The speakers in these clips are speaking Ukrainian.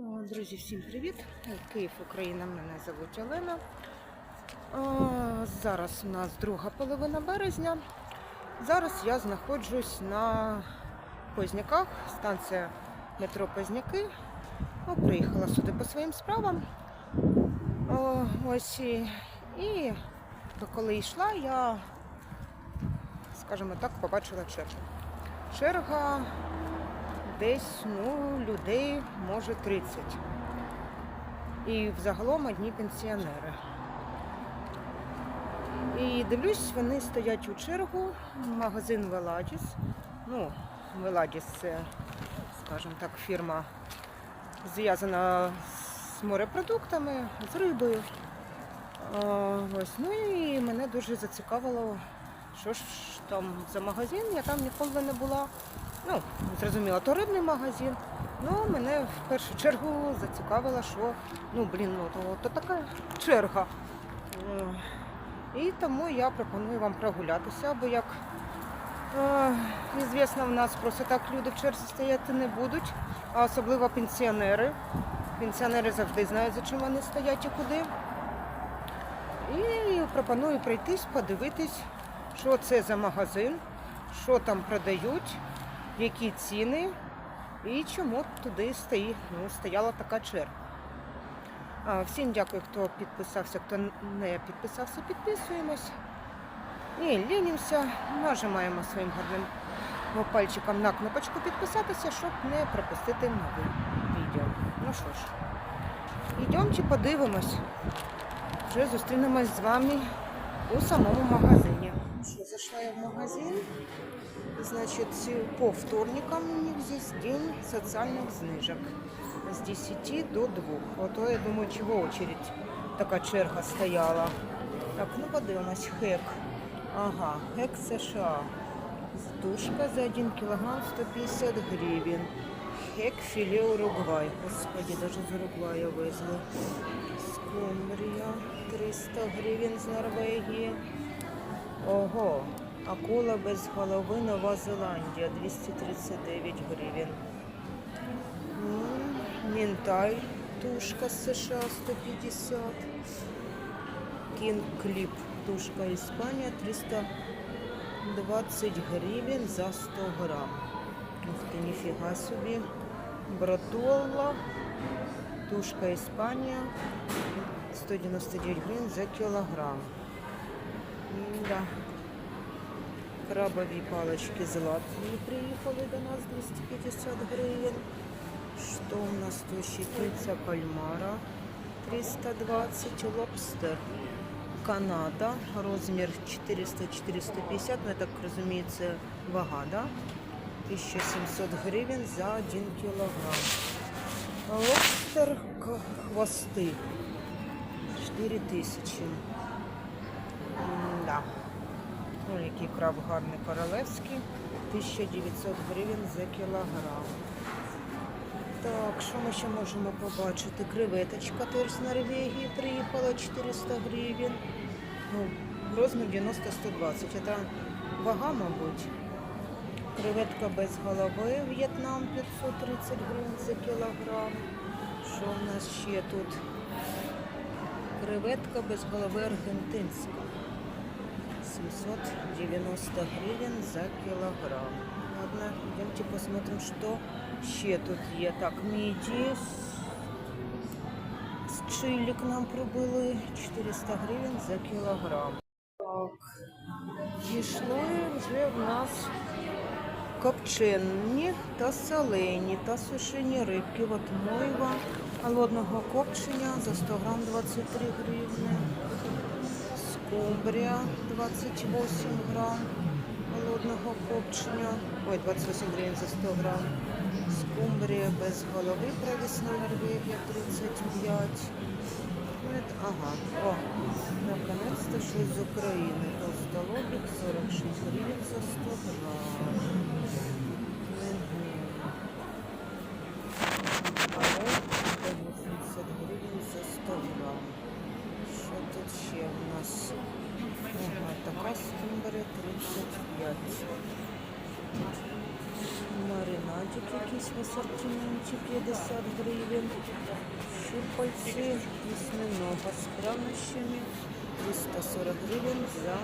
О, Друзі, всім привіт! Київ, Україна, мене звуть Олена. Зараз у нас друга половина березня. Зараз я знаходжусь на Позняках, станція метро Позняки. О, Приїхала сюди по своїм справам. О, ось і, і коли йшла, я, скажімо так, побачила чергу. Черга десь ну, людей може 30. І взагалом одні пенсіонери. І дивлюсь, вони стоять у чергу, магазин Веладіс. Ну, Веладіс це, скажімо так, фірма зв'язана з морепродуктами, з рибою. Ось. Ну і мене дуже зацікавило, що ж там за магазин, я там ніколи не була. Ну, зрозуміло, то рибний магазин. Ну, мене в першу чергу зацікавило, що ну, блін, ну то, то така черга. Е, І тому я пропоную вам прогулятися, бо як е, звісно, в нас просто так люди в черзі стояти не будуть, а особливо пенсіонери. Пенсіонери завжди знають, за чим вони стоять і куди. І пропоную пройтись, подивитись, що це за магазин, що там продають, які ціни і чому туди стоїть, ну, стояла така черга. Всім дякую, хто підписався, хто не підписався, підписуємось. І лінімося, нажимаємо своїм гарним пальчиком на кнопочку підписатися, щоб не пропустити нове відео. Ну що ж, йдемте подивимось. Вже зустрінемось з вами у самому магазині. Що, зайшла я в магазин. Значит, по вторникам у них здесь день социальных знижок. С 10 до 2. Вот я думаю, чего очередь така черга стояла. Так, ну подивимось, хек. Ага, хек США. Тушка за 1 килограмм 150 гривен. Хек филе Уругвай. Господи, даже з Уругвая везли. Скумбрія 300 гривень з Норвегії. Ого, акула без голови Нова Зеландія 239 гривень. Мінтай тушка з США 150. Кінг Кліп тушка Іспанія 320 гривень за 100 грам. Ух ти, ніфіга собі. Братолла, тушка Іспанія 199 гривень за кілограм. Да. Крабові палочки з Латвії приїхали до нас 250 гривень. Що у нас тут кільця кальмара 320, лобстер. Канада, розмір 400-450, ну я так розумію, це вага, да? 1700 гривень за 1 кілограм. Лобстер хвости 4000. Да. Який краб гарний королевський. 1900 гривень за кілограм. Так, що ми ще можемо побачити? Креветочка теж з Норвегії приїхала 400 гривень. Ну, розмір 90-120. Це вага, мабуть. Креветка без голови В'єтнам 530 гривень за кілограм. Що в нас ще тут? Креветка без голови аргентинська. 790 гривен за килограмм. Ладно, идемте посмотрим, что ще тут є. Так, міді з- чилі к нам прибули 400 гривень за кілограм. Так, дійшли вже в нас копчені та солені та сушені рибки. От мойва холодного копчення за 100 грам 23 гривні. Скумбрія 28 грам холодного копчення. Ой, 28 гривень за 100 грам. Скумбрія без голови провісна Норвегія 35. Ну, Ага, о, наконец-то щось з України. Толстолобик 46 гривень за 100 грам. 35. Маринадик якийсь в асортименті 50 гривень. Щупальці вісьминога з прянощами 340 гривень за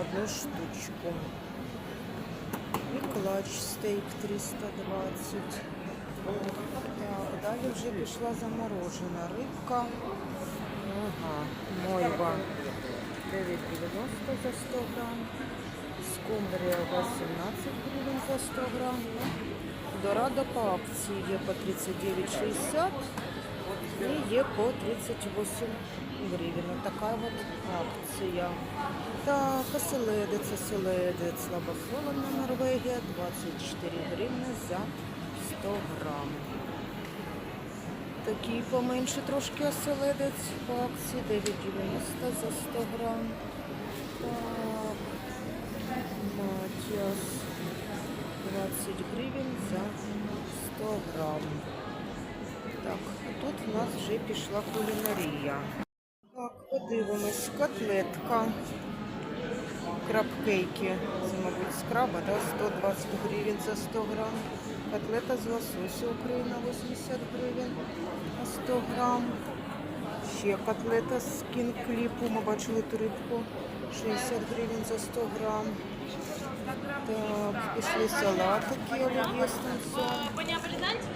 одну штучку. І клач стейк 320. Так, далі вже пішла заморожена рибка. Ага, мойва 9,90 за 100 грам. Скумбрія 18 гривень за 100 грам. Дорадо по акції є по 39,60 і є по 38 гривень. Така от акція. Так, оселедець, оселедець, слабосолена Норвегія 24 гривні за 100 грам. Такий поменше трошки оселедець по акції 9,90 за 100 грам. Так, гривень за 100 грам. Так, тут в нас вже пішла кулінарія. Так, подивимось, котлетка. Крабкейки. Це, мабуть, з краба, да? 120 гривень за 100 грам. Котлета з лосося Україна 80 гривень на 100 грам. Ще котлета з кінкліпу. Ми бачили ту рибку. 60 гривень за 100 грам. Так, пішли салатики олів'є з тунцом.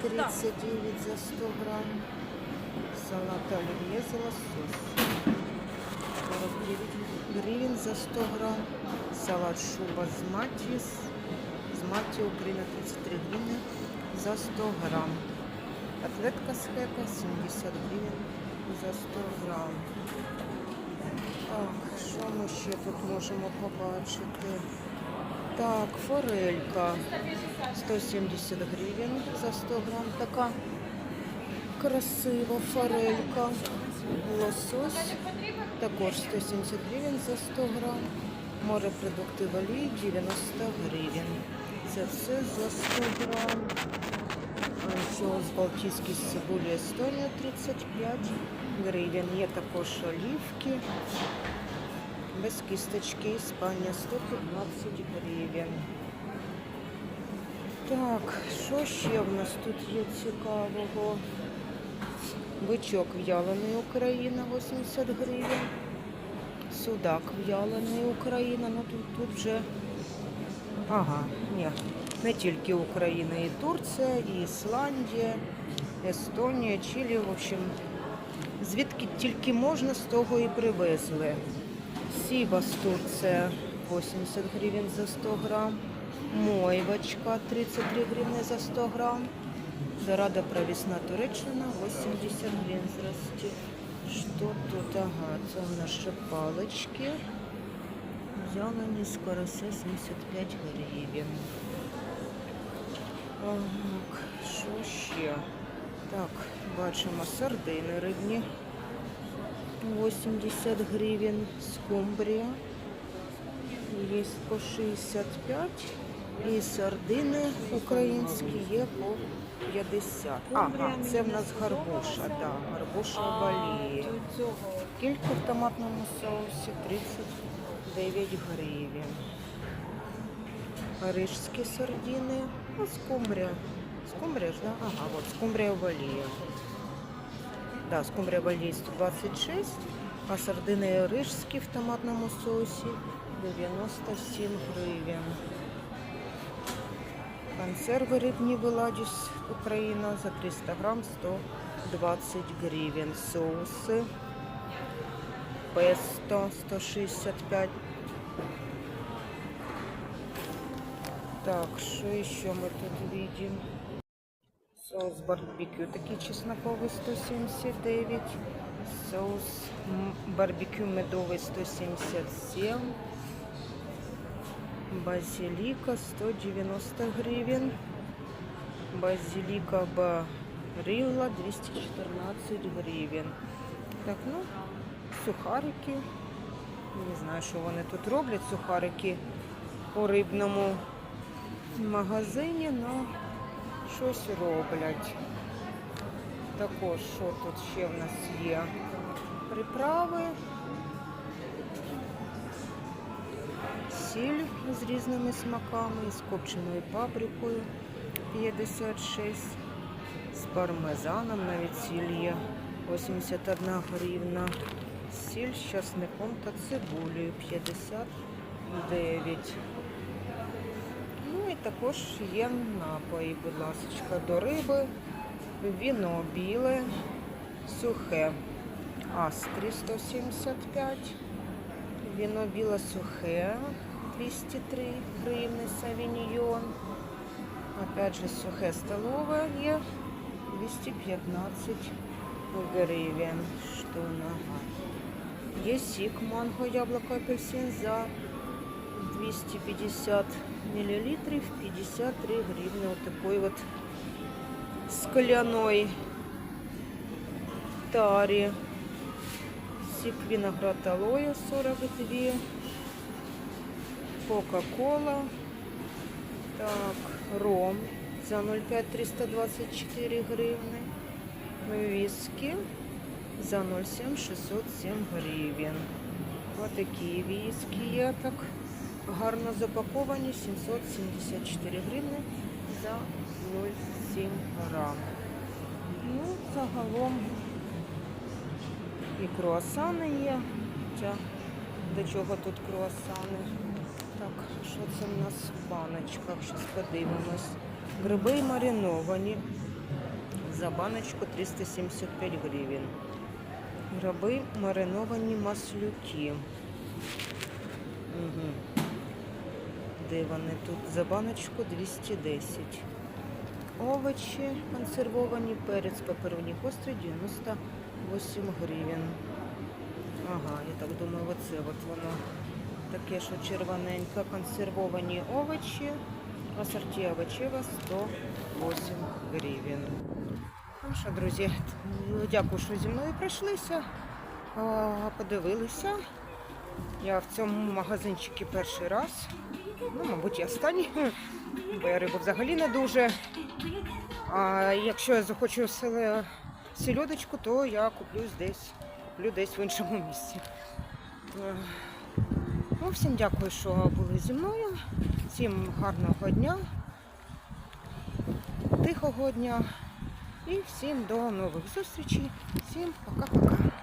39 за 100 грам. Салат олів'є з лососем. 49 гривень за 100 грам. Салат шуба з маті. З маті Україна 33 гривні за 100 грам. Котлетка з хека 70 гривень за 100 грам. Так, що ми ще тут можемо побачити? Так, форелька 170 гривень за 100 грам. Така красива форелька. Лосось також 170 гривень за 100 грам. Морепродукти в олії 90 гривень. Це все за 100 грам. Анчоус Балтійський з цибулі Естонія 35 гривень. Є також олівки. Без кісточки Іспанія 115 гривень. Так, що ще в нас тут є цікавого? Бичок в'ялений Україна 80 гривень. Судак в'ялений Україна. Ну тут, тут вже. Ага, ні. Не тільки Україна, і Турція, і Ісландія, Естонія, Чилі. В общем, звідки тільки можна, з того і привезли. Сібас Турція 80 гривень за 100 грам. Мойвочка 33 гривні за 100 грам. Дорада провісна Туреччина 80 гривень здрасте. Що тут? Ага, це ще палички. Зелені з карася 75 гривень. Так, що ще? Так, бачимо сардини рибні. 80 гривень. Скумбрія. Є по 65. І сардини українські є по 50. Ага, це в нас гарбуша, да, гарбуша в олії. Кілька в томатному соусі 39 гривень. Рижські сардини. А скумбрія. Скумбрія ж, да? Ага, от скумбрія в олії. Да, скумбрія в олії 126, а сардини рижські в томатному соусі 97 гривень. Консерви рибні Виладіс Україна за 300 грам 120 гривень. Соуси песто 165. Так, что еще мы тут видим? Соус барбекю, такий чесноковий 179. Соус барбекю медовий 177. Базилика 190 гривен. Базилика барилла 214 гривен. Так, ну, сухарики. Не знаю, що вони тут роблять, сухарики у рибному магазині, але щось роблять. Також, що тут ще в нас є? Приправи. Сіль з різними смаками, з копченою паприкою 56. З пармезаном навіть сіль є 81 гривна. Сіль з часником та цибулею 59. Також є напої, будь ласка, до риби, віно біле, сухе. Астрі 175. Віно біле сухе 203 гривни савіньйон. Опять же сухе столове є 215 гривен. Что нога? Есть сик, манго, яблоко, апельсин за 250 миллилитров, 53 гривны. Вот такой вот скляной таре. Сик виноград алоэ 42. Кока-кола. Так, ром за 0,5 324 гривни. Виски за 0,7 607 гривень. Ось такі виски є так гарно запаковані 774 гривни за 0,7 грам. Ну, загалом і круасани є. Хоча до чого тут круасани? Так, що це в нас в баночках? Зараз подивимось. Гриби мариновані. За баночку 375 гривень. Гриби мариновані маслюки. Угу. Де вони тут? За баночку 210. Овочі консервовані, перець папероні гострий 98 гривень. Ага, я так думаю, оце от воно таке, що червоненьке, консервовані овочі, асорті овочева 108 гривень. Ну що, друзі, дякую, що зі мною пройшлися, подивилися. Я в цьому магазинчику перший раз. Ну, мабуть, і останній, бо я рибу взагалі не дуже. А якщо я захочу сельодочку, то я куплю десь, куплю десь в іншому місці. Ну, всім дякую, що були зі мною. Всім гарного дня, тихого дня і всім до нових зустрічей. Всім пока-пока.